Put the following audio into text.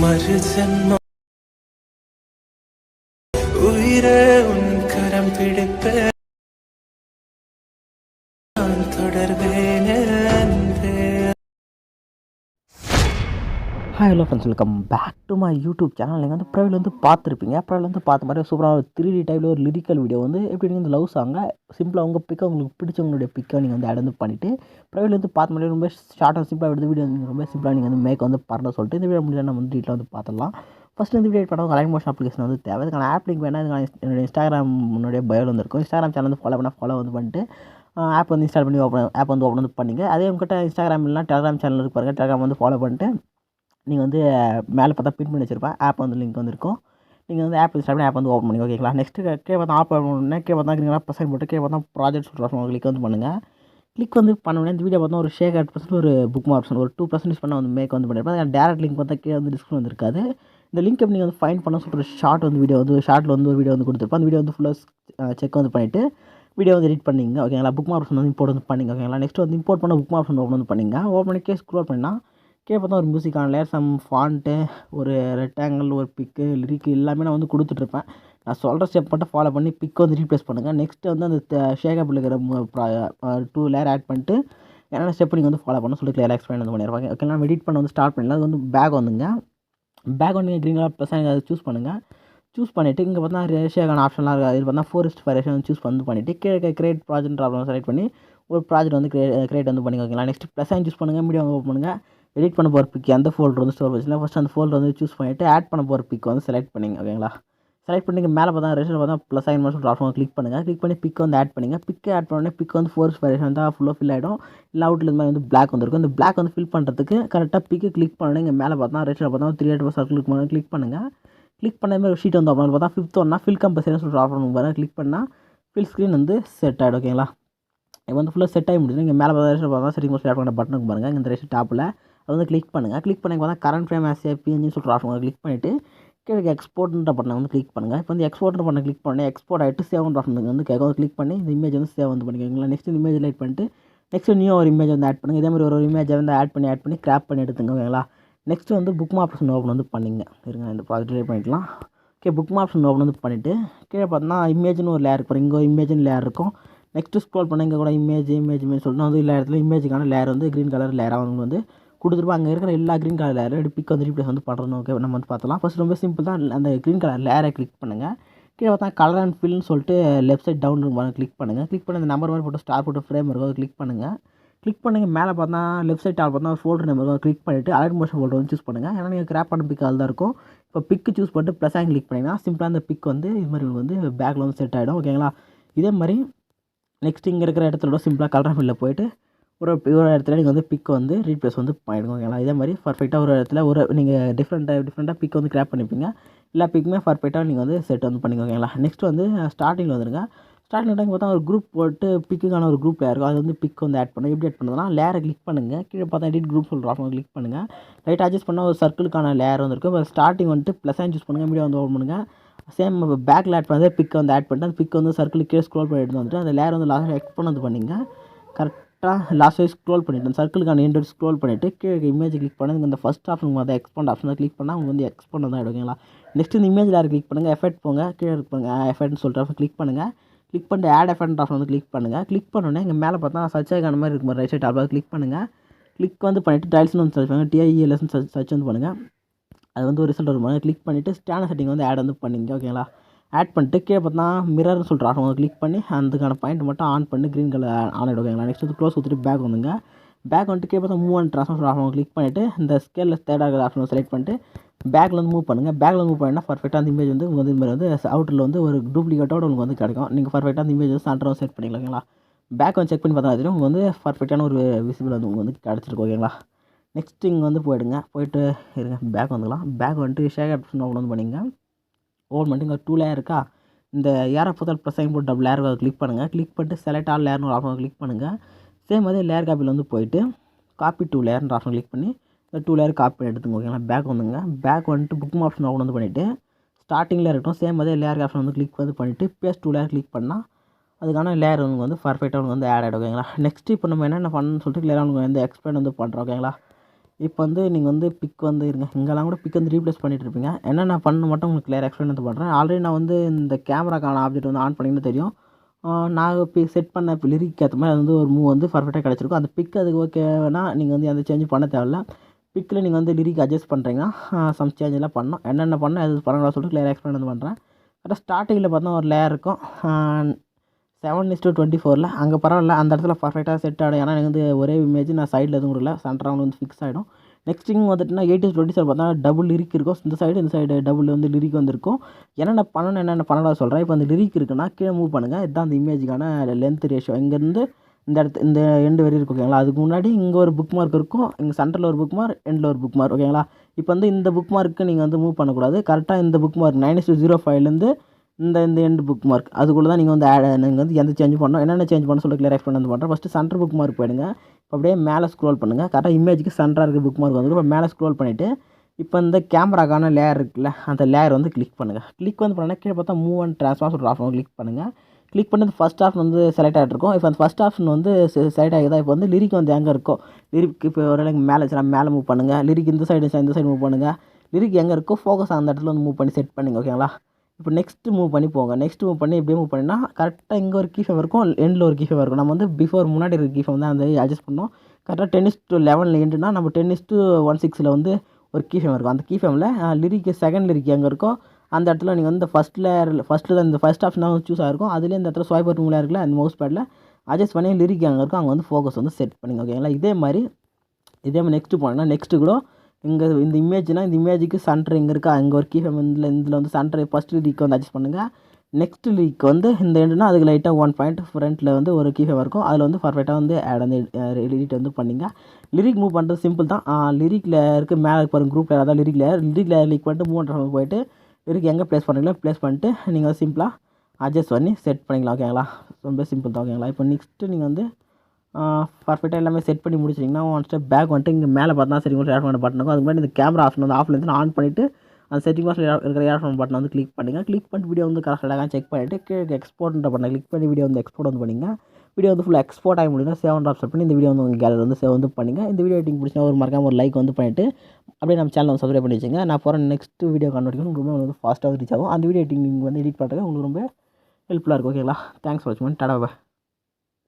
മരുജന്മ ഉയരെ ഉൻ കരം പിടിപ്പേ. Hi hello friends welcome back to my YouTube channel நீங்கள் வந்து ப்ரைவில் வந்து பார்த்துருப்பீங்க. ப்ரைவில் வந்து பார்த்த மாதிரி சூப்பராக ஒரு த்ரீ டி டைப்பில் ஒரு லிரிக்கல் வீடியோ வந்து எப்படி நீங்கள் வந்து லவ் சாங்க சிம்பிளாக உங்கள் பிக்கை உங்களுக்கு பிடிச்சவங்களுடைய பிக்கை நீங்கள் வந்து ஆட் வந்து பண்ணிவிட்டு ப்ரைவில் வந்து பார்த்த மாதிரி ரொம்ப ஷார்ட் அண்ட் சிம்பிளாக எடுத்து வீடியோ நீங்கள் ரொம்ப சிம்பிளாக நீங்கள் வந்து மேக் வந்து பண்ண சொல்லிட்டு இந்த வீடியோ முடிஞ்சால் நம்ம வந்து வீட்டில் வந்து பார்த்துடலாம். ஃபஸ்ட்டு இந்த வீடியோ பண்ண லைன் மோஷன் அப்ளிகேஷன் வந்து தேவை. அதுக்கான ஆப் லிங்க் வேணால் இதுக்கான என்னுடைய இன்ஸ்டாகிராம் முன்னாடியே பயோ வந்து இருக்கும் இன்ஸ்டாகிராம் சேனல் வந்து ஃபாலோ பண்ணால் ஃபாலோ வந்து பண்ணிட்டு ஆப் வந்து இன்ஸ்டால் பண்ணி ஓப்பன் ஆப் வந்து ஓப்பன் வந்து பண்ணிங்க. அதே உங்கள்கிட்ட இன்ஸ்டாகிராம் இல்லைனா டெலிகிராம் சேனல் இருக்கு பாருங்கள் டெலிகிராம் வந்து ஃபாலோ பண்ணிட்டு நீங்கள் வந்து மேலே பார்த்தா பின் பண்ணி வச்சிருப்பேன் ஆப் வந்து லிங்க் வந்துருக்கும். நீங்கள் வந்து ஆப் இன்ஸ்டால் பண்ணி ஆப் வந்து ஓப்பன் பண்ணி ஓகேங்களா நெக்ஸ்ட்டு கே பார்த்தா ஆப் பண்ணணுன்னா கே பார்த்தா நீங்கள் பசங்க போட்டு கே பார்த்தா ப்ராஜெக்ட் சொல்கிறோம் கிளிக் வந்து பண்ணுங்கள் கிளிக் வந்து பண்ண இந்த வீடியோ பார்த்தா ஒரு ஷேக் அட் பர்சன்ட் ஒரு புக் ஆப்ஷன் ஒரு டூ பர்சன்டேஜ் பண்ண வந்து மேக் வந்து பண்ணியிருப்பேன் அதில் டேரக்ட் லிங்க் பார்த்தா கீழே வந்து டிஸ்கிரிப்ஷன் வந்து இருக்காது இந்த லிங்க் எப்படி நீங்கள் வந்து ஃபைன் பண்ண சொல்கிற ஷார்ட் வந்து வீடியோ வந்து ஷார்ட்டில் வந்து ஒரு வீடியோ வந்து கொடுத்துருப்பேன் அந்த வீடியோ வந்து ஃபுல்லாக செக் வந்து பண்ணிவிட்டு வீடியோ வந்து எடிட் பண்ணிங்க ஓகேங்களா புக் ஆப்ஷன் வந்து இம்போர்ட் வந்து பண்ணிங்க ஓகேங்களா நெக்ஸ்ட் வந்து இம்போர்ட் பண்ண புக் ஆப்ஷன் ஓப்பன் வந்து பண்ணிங்க. ஓப்பன் பண்ணி கேஸ் ஸ்க்ரோல் பண்ணால் கே பார்த்தா ஒரு மியூசிக்கான லேயர் சம் ஃபாண்ட்டு ஒரு ரெக்டாங்கிள் ஒரு பிக்கு லிரிக்கு எல்லாமே நான் வந்து கொடுத்துட்ருப்பேன். நான் சொல்கிற ஸ்டெப் மட்டும் ஃபாலோ பண்ணி பிக் வந்து ரீப்ளேஸ் பண்ணுங்கள் நெக்ஸ்ட்டு வந்து அந்த ஷேகப்பில் இருக்கிற டூ லேயர் ஆட் பண்ணிட்டு என்னென்ன ஸ்டெப் நீங்கள் வந்து ஃபாலோ பண்ண சொல்லி கிளியர் எக்ஸ்பிளைன் வந்து பண்ணியிருப்பாங்க ஓகே நான் எடிட் பண்ண வந்து ஸ்டார்ட் பண்ணல. அது வந்து பேக் வந்துங்க. பேக் வந்து க்ரீன் கலர் ப்ளஸ் அதை சூஸ் பண்ணுங்கள் சூஸ் பண்ணிவிட்டு இங்கே பார்த்தா ரேஷியாக்கான ஆப்ஷன்லாம் இருக்குது இது பார்த்தா ஃபோரஸ்ட் ஃபைரேஷன் சூஸ் வந்து பண்ணிவிட்டு கீழே கிரியேட் ப்ராஜெக்ட் ப்ராப்ளம் செலக்ட் பண்ணி ஒரு ப்ராஜெக்ட் வந்து கிரியேட் வந்து பண்ணிக்கோங்களா நெக்ஸ்ட் ப்ளஸ் சூஸ் பண்ணுங்கள் மீடியம் ஓப்பன் பண்ணுங்கள் எடிட் பண்ண போகிற பிக் எந்த ஃபோல்டர் வந்து ஸ்டோர் வச்சுனா ஃபஸ்ட் அந்த ஃபோல்டர் வந்து சூஸ் பண்ணிவிட்டு ஆட் பண்ண போகிற பிக் வந்து செலக்ட் பண்ணிங்க ஓகேங்களா செலக்ட் பண்ணி மேலே பார்த்தா ரெஜிஸ்டர் பார்த்தா ப்ளஸ் ஐன் மட்டும் ஆப்ஷன் கிளிக் பண்ணுங்கள் கிளிக் பண்ணி பிக் வந்து ஆட் பண்ணுங்கள் பிக் ஆட் பண்ணோடனே பிக் வந்து ஃபோர்ஸ் வேரியேஷன் தான் ஃபுல்லாக ஃபில் ஆகிடும் இல்லை அவுட்டில் இந்த மாதிரி வந்து பிளாக் வந்துருக்கும். இந்த பிளாக் வந்து ஃபில் பண்ணுறதுக்கு கரெக்டாக பிக்கு கிளிக் பண்ணணும் இங்கே மேலே பார்த்தா ரெஜிஸ்டர் பார்த்தா த்ரீ ஹண்ட்ரட் பர்சன்ட் கிளிக் பண்ணி கிளிக் பண்ணுங்கள் கிளிக் பண்ண மாதிரி ஒரு ஷீட் வந்து ஓப்பன் பார்த்தா ஃபிஃப்த் ஒன்னா ஃபில் கம்பல்சரி சொல்லிட்டு ஆஃபர் பாருங்கள் கிளிக் பண்ணால் ஃபில் ஸ்க்ரீன் வந்து செட் ஆகிடும் ஓகேங்களா இப்போ வந்து ஃபுல்லாக செட் ஆகி முடிஞ்சு இங்கே மேலே பார்த்தா ரெஜிஸ்டர் பார்த்தா செட்டிங் ஆட் பண்ண பட்டனுக்கு பாருங்கள் இந்த ரெஜிஸ்டர் டாப்பில் அது வந்து கிளிக் பண்ணுங்கள் கிளிக் பண்ணி பார்த்தா கரண்ட் ஃப்ரேம் ஆஸ் பிஎன்ஜின்னு சொல்லிட்டு ஆஃபர் கிளிக் பண்ணிவிட்டு கீழே எக்ஸ்போர்ட்ன்ற பட்டனை வந்து கிளிக் பண்ணுங்கள் இப்போ வந்து எக்ஸ்போர்ட்ன்ற பட்டனை கிளிக் பண்ணி எக்ஸ்போர்ட் ஆகிட்டு சேவ்ன்ற ஆப்ஷன் வந்து கேட்கும் கிளிக் பண்ணி இந்த இமேஜ் வந்து சேவ் வந்து பண்ணிக்கோங்களா நெக்ஸ்ட் இந்த இமேஜ் லைட் பண்ணிட்டு நெக்ஸ்ட் நியூ ஒரு இமேஜ் வந்து ஆட் பண்ணுங்கள் இதே மாதிரி ஒரு இமேஜை வந்து ஆட் பண்ணி ஆட் பண்ணி கிராப் பண்ணி எடுத்துங்க ஓகேங்களா? நெக்ஸ்ட் வந்து புக் ஆப்ஷன் ஓப்பன் வந்து பண்ணிங்க. இருங்க இந்த பாசிட்டிவ் பண்ணிக்கலாம். ஓகே புக் ஆப்ஷன் ஓப்பன் வந்து பண்ணிவிட்டு கீழே பார்த்தோன்னா இமேஜ்னு ஒரு லேயர் இருக்கும் இங்கே இமேஜ்னு லேயர் இருக்கும். நெக்ஸ்ட்டு ஸ்க்ரோல் பண்ண இங்கே கூட இமேஜ் இமேஜ் இமேஜ் சொல்லிட்டு வந்து எல்லா இடத்துல இமேஜுக்கான லேயர் வந்து க்ரீன் கலர் லேயராக அவங்க வந்து கொடுத்துருப்போம் அங்கே இருக்கிற எல்லா க்ரீன் கலர் லேயரும் எப்படி பிக் வந்து ரீப்ளேஸ் வந்து பண்ணுறோம் ஓகே நம்ம வந்து பார்த்தலாம் ஃபஸ்ட் ரொம்ப சிம்பிள் தான் அந்த க்ரீன் கலர் லேயரை கிளிக் பண்ணுங்கள் கீழே பார்த்தா கலர் அண்ட் ஃபில்னு சொல்லிட்டு லெஃப்ட் சைட் டவுன் கிளிக் பண்ணுங்கள் கிளிக் பண்ணி அந்த நம்பர் மாதிரி போட்டு ஸ்டார் போட்டு ஃப்ரேம் இருக்கும் அதை கிளிக் பண்ணுங்கள் கிளிக் பண்ணுங்கள் மேலே பார்த்தா லெஃப்ட் சைட் ஆள் பார்த்தா ஃபோல்டர் நம்பர் கிளிக் பண்ணிவிட்டு அலர்ட் மோஷன் ஃபோல்டர் வந்து சூஸ் பண்ணுங்கள் ஏன்னா நீங்கள் கிராப் பண்ண பிக் அதில் தான் இருக்கும். இப்போ பிக்கு சூஸ் பண்ணிட்டு ப்ளஸ் ஆகி கிளிக் பண்ணிங்கன்னா சிம்பிளாக அந்த பிக் வந்து இது மாதிரி வந்து பேக்கில் வந்து செட் ஆகிடும் ஓகேங்களா இதே மாதிரி நெக்ஸ்ட் இங்கே இருக்கிற இடத்துல சிம்பிளாக கலர் ஃபில்லில் போயிட்டு ஒரு ஒரு இடத்துல நீங்கள் வந்து பிக் வந்து ரீப்ளேஸ் வந்து பண்ணிடுங்க ஓகேங்களா இதே மாதிரி பர்ஃபெக்டாக ஒரு இடத்துல ஒரு நீங்கள் டிஃப்ரெண்ட்டாக டிஃப்ரெண்ட்டாக பிக் வந்து கிராப் பண்ணிப்பீங்க. எல்லா பிக்குமே பர்ஃபெக்டாக நீங்கள் வந்து செட் வந்து பண்ணிக்கோங்க. ஓகேங்களா நெக்ஸ்ட் வந்து ஸ்டார்டிங்கில் வந்துருங்க. ஸ்டார்டிங் டைம் பார்த்தா ஒரு குரூப் போட்டு பிக்குக்கான ஒரு குரூப் இருக்கும். அது வந்து பிக் வந்து ஆட் பண்ணுங்க. எப்படி ஆட் பண்ணுறதுனா லேரை கிளிக் பண்ணுங்கள் கீழே பார்த்தா எடிட் குரூப் சொல்கிற ஆப்ஷன் கிளிக் பண்ணுங்கள் ரைட் அட்ஜஸ்ட் பண்ணால் ஒரு சர்க்கிளுக்கான லேயர் வந்துருக்கும். இப்போ ஸ்டார்டிங் வந்துட்டு ப்ளஸ் சூஸ் பண்ணுங்கள் மீடியா வந்து ஓப்பன் பண்ணுங்கள் சேம் பேக்கில் ஆட் பண்ணி பிக் வந்து ஆட் பண்ணிட்டு அந்த பிக் வந்து சர்க்கிள் கீழே ஸ்க்ரோல் பண்ணி எடுத்து வந்துட்டு அந்த லேயர் வந்து லாஸ்ட் எக்ஸ்போன் வந்து பண்ணிங்க. கரெக்ட் லாஸ்ட் வைஸ் ஸ்க்ரோல் பண்ணிவிட்டு அந்த சர்க்கிளுக்கான எண்ட் ஸ்க்ரோல் பண்ணிவிட்டு கீழே இமேஜ் கிளிக் பண்ணி இந்த ஃபஸ்ட் ஆப்ஷன் வந்து எக்ஸ்பாண்ட் ஆப்ஷன் கிளிக் பண்ணால் அவங்க வந்து எக்ஸ்பாண்ட் தான் எடுங்களா நெக்ஸ்ட் இந்த இமேஜ் யார் கிளிக் பண்ணுங்கள் எஃபெக்ட் போங்க. கீழே இருப்பாங்க எஃபெக்ட்னு சொல்லிட்டு கிளிக் பண்ணுங்கள் கிளிக் பண்ணிட்டு ஆட் எஃபெக்ட் ஆப்ஷன் வந்து கிளிக் பண்ணுங்கள் கிளிக் பண்ணோன்னே இங்கே மேலே பார்த்தா சர்ச் ஆகான மாதிரி இருக்கும். ரைட் சைட் அப்போ கிளிக் பண்ணுங்கள் கிளிக் வந்து பண்ணிவிட்டு டைல்ஸ்னு வந்து சர்ச் பண்ணுங்கள் டிஐஇஎல்எஸ்னு சர்ச் சர்ச் வந்து பண்ணுங்கள் அது வந்து ஒரு ரிசல்ட் வரும் கிளிக் பண்ணிவிட்டு ஸ்டேனர் செட்டிங் வந்து ஆட் வந்து பண்ணிங்க ஓகேங்களா ஆட் பண்ணிட்டு கீழே பார்த்தா மிரர்னு சொல்லிட்டு ஆப்ஷன் வந்து கிளிக் பண்ணி அதுக்கான பாயிண்ட் மட்டும் ஆன் பண்ணி க்ரீன் கலர் ஆன் ஆகிடுவாங்க நெக்ஸ்ட் வந்து க்ளோஸ் கொடுத்துட்டு பேக் வந்துங்க. பேக் வந்துட்டு கீழே பார்த்தா move and transfer option click பண்ணிவிட்டு இந்த ஸ்கேலில் ஆகிற ஆப்ஷன் செலக்ட் பண்ணிட்டு பேக்கில் வந்து மூவ் பண்ணுங்கள் பேக்கில் மூவ் பண்ணினா பர்ஃபெக்டாக அந்த இமேஜ் வந்து உங்களுக்கு வந்து வந்து அவுட்டில் வந்து ஒரு டூப்ளிகேட்டோட உங்களுக்கு வந்து கிடைக்கும். நீங்கள் பர்ஃபெக்டாக அந்த இமேஜ் வந்து சென்டரும் செட் பண்ணிக்கலாம் ஓகேங்களா? பேக் வந்து செக் பண்ணி பார்த்தா தெரியும் உங்களுக்கு வந்து பர்ஃபெக்டான ஒரு விசிபிள் வந்து உங்களுக்கு வந்து கிடச்சிருக்கும் ஓகேங்களா? நெக்ஸ்ட் இங்கே வந்து போயிடுங்க. போயிட்டு இருங்க. பேக் வந்துக்கலாம். பேக் வந்துட்டு ஷேர் ஆப்ஷன் ஓப்பன் வந்து பண்ணிங்க ஓன் பண்ணிட்டு இங்கே டூ லேயர் இருக்கா? இந்த ஏரை பொறுத்தால் ப்ளஸ் சைன் போட்டு டபுள் லேயர் கிளிக் பண்ணுங்கள் கிளிக் பண்ணிட்டு செலக்ட் ஆல் லேயர்னு ஒரு ஆப்ஷன் கிளிக் பண்ணுங்கள் சேம் அதே லேயர் காப்பியில் வந்து போயிட்டு காப்பி டூ லேயர்ன்ற ஆப்ஷன் கிளிக் பண்ணி இந்த டூ லேயர் காப்பி எடுத்துங்க ஓகேங்களா பேக் வந்துங்க. பேக் வந்துட்டு புக் ஆப்ஷன் ஓப்பன் வந்து பண்ணிவிட்டு ஸ்டார்டிங்கில் இருக்கட்டும் சேம் அதே லேயர் ஆப்ஷன் வந்து கிளிக் வந்து பண்ணிவிட்டு பேஸ் டூ லேயர் கிளிக் பண்ணால் அதுக்கான லேயர் உங்களுக்கு வந்து பர்ஃபெக்டாக உங்களுக்கு வந்து ஆட் ஆகிடும் ஓகேங்களா? நெக்ஸ்ட் இப்போ நம்ம என்னென்ன பண்ணணும்னு சொல்லிட்டு கிளியராக உங்களுக்கு வந்து எக்ஸ்பிளைன் வந்து பண்ணுறோம் ஓகேங்களா? இப்போ வந்து நீங்கள் வந்து பிக் வந்து இருங்க. இங்கெல்லாம் கூட பிக் வந்து ரீப்ளேஸ் பண்ணிட்டு இருப்பீங்க என்னென்ன பண்ண மட்டும் உங்களுக்கு கிளியர் எக்ஸ்பிளைன் வந்து பண்ணுறேன் ஆல்ரெடி நான் வந்து இந்த கேமராக்கான ஆப்ஜெக்ட் வந்து ஆன் பண்ணிங்கன்னு தெரியும். நான் இப்போ செட் பண்ண இப்போ லிரிக் ஏற்ற மாதிரி அது வந்து ஒரு மூவ் வந்து பர்ஃபெக்டாக கிடச்சிருக்கும். அந்த பிக் அதுக்கு ஓகேனா நீங்கள் வந்து எந்த சேஞ்சும் பண்ண தேவையில்ல. பிக்கில் நீங்கள் வந்து லிரிக் அட்ஜஸ்ட் பண்ணுறீங்கன்னா சம் சேஞ்ச் எல்லாம் என்னென்ன பண்ண எது பண்ணலாம் சொல்லிட்டு கிளியர் எக்ஸ்பிளைன் வந்து பண்ணுறேன் கரெக்டாக ஸ்டார்டிங்கில் பார்த்தா ஒரு லேயர் இருக்கும். செவன் இஸ்டூ டுவெண்ட்டி ஃபோரில் அங்கே பரவாயில்ல அந்த இடத்துல பர்ஃபெக்டாக செட் ஆகிடும் ஏன்னா எனக்கு வந்து ஒரே இமேஜ் நான் சைடில் எதுவும் கொடுக்கல சென்டராக வந்து ஃபிக்ஸ் ஆகிடும் நெக்ஸ்ட் இங்கே வந்துட்டுனா எயிட்டி டுவெண்ட்டி செவன் பார்த்தா டபுள் லிரிக் இருக்கும். இந்த சைடு இந்த சைடு டபுள் வந்து லிரிக் வந்துருக்கும். என்னென்ன பண்ணணும் என்னென்ன பண்ணலாம் சொல்கிறேன் இப்போ அந்த லிரிக் இருக்குன்னா கீழே மூவ் பண்ணுங்கள் இதுதான் அந்த இமேஜுக்கான லென்த் ரேஷியோ இங்கேருந்து இந்த இடத்து இந்த எண்டு வரி இருக்கும் ஓகேங்களா அதுக்கு முன்னாடி இங்கே ஒரு புக் மார்க் இருக்கும். இங்கே சென்டரில் ஒரு புக் மார்க் எண்டில் ஒரு புக் மார்க் ஓகேங்களா இப்போ வந்து இந்த புக் மார்க்கு நீங்கள் வந்து மூவ் பண்ணக்கூடாது. கரெக்டாக இந்த bookmark nine two zero ஃபைவ்லேருந்து இந்த இந்த எண்டு புக் மார்க் அதுக்குள்ளே தான் நீங்கள் வந்து ஆட் நீங்கள் வந்து எந்த சேஞ்ச் பண்ணணும் என்னென்ன சேஞ்ச் பண்ண சொல்லி கிளியர் எக்ஸ்பிளைன் வந்து பண்ணுறேன் ஃபஸ்ட்டு சென்டர் புக் மார்க் போயிடுங்க. இப்போ அப்படியே மேலே ஸ்க்ரோல் பண்ணுங்கள் கரெக்டாக இமேஜுக்கு சென்டராக இருக்க புக் மார்க் வந்து இப்போ மேலே ஸ்க்ரோல் பண்ணிவிட்டு இப்போ இந்த கேமராக்கான லேயர் இருக்குல்ல அந்த லேயர் வந்து கிளிக் பண்ணுங்கள் கிளிக் வந்து பண்ணால் கீழே பார்த்தா மூவ் அண்ட் ட்ரான்ஸ்ஃபார் சொல்கிற ஆப்ஷன் கிளிக் பண்ணுங்கள் கிளிக் பண்ணி ஃபஸ்ட் ஆப்ஷன் வந்து செலக்ட் ஆகிட்ருக்கும் இப்போ அந்த ஃபஸ்ட் ஆப்ஷன் வந்து செலக்ட் ஆகிதா இப்போ வந்து லிரிக் வந்து எங்கே இருக்கோ? லிரிக் இப்போ ஒரு எனக்கு மேலே வச்சுனா மேலே மூவ் பண்ணுங்கள் லிரிக் இந்த சைடு இந்த சைடு மூவ் பண்ணுங்கள் லிரிக் எங்கே இருக்கோ ஃபோக்கஸ் அந்த இடத்துல வந்து மூவ் பண்ணி செட் பண்ணுங்க ஓகேங்களா இப்போ நெக்ஸ்ட்டு மூவ் பண்ணி போங்க. நெக்ஸ்ட் மூவ் பண்ணி எப்படி மூவ் பண்ணினா கரெக்டாக இங்கே ஒரு கீஃபேம் இருக்கும் எண்டில் ஒரு கீஃபேம் இருக்கும். நம்ம வந்து பிஃபோர் முன்னாடி இருக்க கீஃபேம் தான் அந்த அட்ஜஸ்ட் பண்ணோம் கரெக்டாக டென்னிஸ் டு லெவனில் எண்டுனா நம்ம டென்னிஸ் டு ஒன் சிக்ஸில் வந்து ஒரு கீஃபேம் இருக்கும். அந்த கீஃபேமில் லிரிக்கு செகண்ட் லிரிக்கு எங்கே இருக்கோ அந்த இடத்துல நீங்கள் வந்து ஃபஸ்ட் லேயர் ஃபஸ்ட்டில் தான் இந்த ஃபஸ்ட் ஆப்ஷன் தான் சூஸ் ஆகிருக்கும் அதுலேயே இந்த இடத்துல ஸ்வைப் மூலம் இருக்குல்ல அந்த மவுஸ் பேடில் அட்ஜஸ்ட் பண்ணி லிரிக் அங்கே இருக்கும் அங்கே வந்து ஃபோக்கஸ் வந்து செட் பண்ணிங்க ஓகேங்களா? இதே மாதிரி இதே மாதிரி நெக்ஸ்ட்டு போனோம்னா நெக்ஸ்ட்டு கூட இங்கே இந்த இமேஜ்னா இந்த இமேஜுக்கு சென்டர் இங்கே இருக்கா? இங்கே ஒரு கீஃபேம் இதில் இதில் வந்து சென்டர் ஃபஸ்ட் லீக் வந்து அட்ஜஸ்ட் பண்ணுங்கள் நெக்ஸ்ட் லீக் வந்து இந்த எண்டுனா அதுக்கு லைட்டாக ஒன் பாயிண்ட் ஃப்ரண்ட்டில் வந்து ஒரு கீஃபேம் இருக்கும். அதில் வந்து பர்ஃபெக்டாக வந்து ஆட் uh, வந்து எடிட் வந்து பண்ணிங்க. லிரிக் மூவ் பண்ணுறது சிம்பிள் தான். லிரிக்கில் இருக்க மேலே பாருங்க குரூப்பில் அதாவது லிரிக் லேயர் லிரிக் லேயர் லீக் பண்ணிட்டு மூவ் பண்ணுற போயிட்டு லிரிக் எங்கே ப்ளேஸ் பண்ணுறீங்களோ ப்ளேஸ் பண்ணிட்டு நீங்கள் வந்து சிம்பிளாக அட்ஜஸ்ட் பண்ணி செட் பண்ணிக்கலாம் ஓகேங்களா ரொம்ப சிம்பிள் தான் ஓகேங்களா இப்போ நெக்ஸ்ட்டு நீங்கள் வந்து பர்ஃபெக்டாக எல்லாமே செட் பண்ணி முடிச்சிட்டிங்கன்னா ஒன் ஸ்டெப் பேக் வந்துட்டு இங்கே மேலே பார்த்தா சரி உங்களுக்கு ஏர்ஃபோன் பண்ண பட்டன் இருக்கும். அதுக்கு முன்னாடி இந்த கேமரா ஆப்ஷன் வந்து ஆஃப்லேருந்து ஆன் பண்ணிவிட்டு அந்த செட்டிங் பாக்ஸில் இருக்கிற ஏர்ஃபோன் பட்டன் வந்து கிளிக் பண்ணுங்கள் கிளிக் பண்ணிட்டு வீடியோ வந்து கரெக்டாக செக் பண்ணிவிட்டு கீழே எக்ஸ்போர்ட்ன்ற பண்ண கிளிக் பண்ணி வீடியோ வந்து எக்ஸ்போர்ட் வந்து பண்ணிங்க. வீடியோ வந்து ஃபுல்லாக எக்ஸ்போர்ட் ஆகி முடியும் சேவ் ஆப்ஷன் பண்ணி இந்த வீடியோ வந்து உங்கள் கேலரி வந்து சேவ் வந்து பண்ணிங்க. இந்த வீடியோ எடிட்டிங் பிடிச்சா ஒரு மறக்காம ஒரு லைக் வந்து பண்ணிவிட்டு அப்படியே நம்ம சேனல் வந்து சப்ஸ்கிரைப் பண்ணி வச்சுங்க. நான் போகிற நெக்ஸ்ட் வீடியோ கண்டுபிடிக்கணும் உங்களுக்கு ரொம்ப வந்து ஃபாஸ்ட்டாக ரீச் ஆகும். அந்த வீடியோ எடிட்டிங் நீங்கள் வந்து எடிட் பண்ணுறது உங்களுக்கு ரொம்ப ஹெல்ப்ஃபுல்லாக இருக்கும் ஓகேங்களா தேங்க்ஸ் ஃபார் வாட்சிங் டாடா.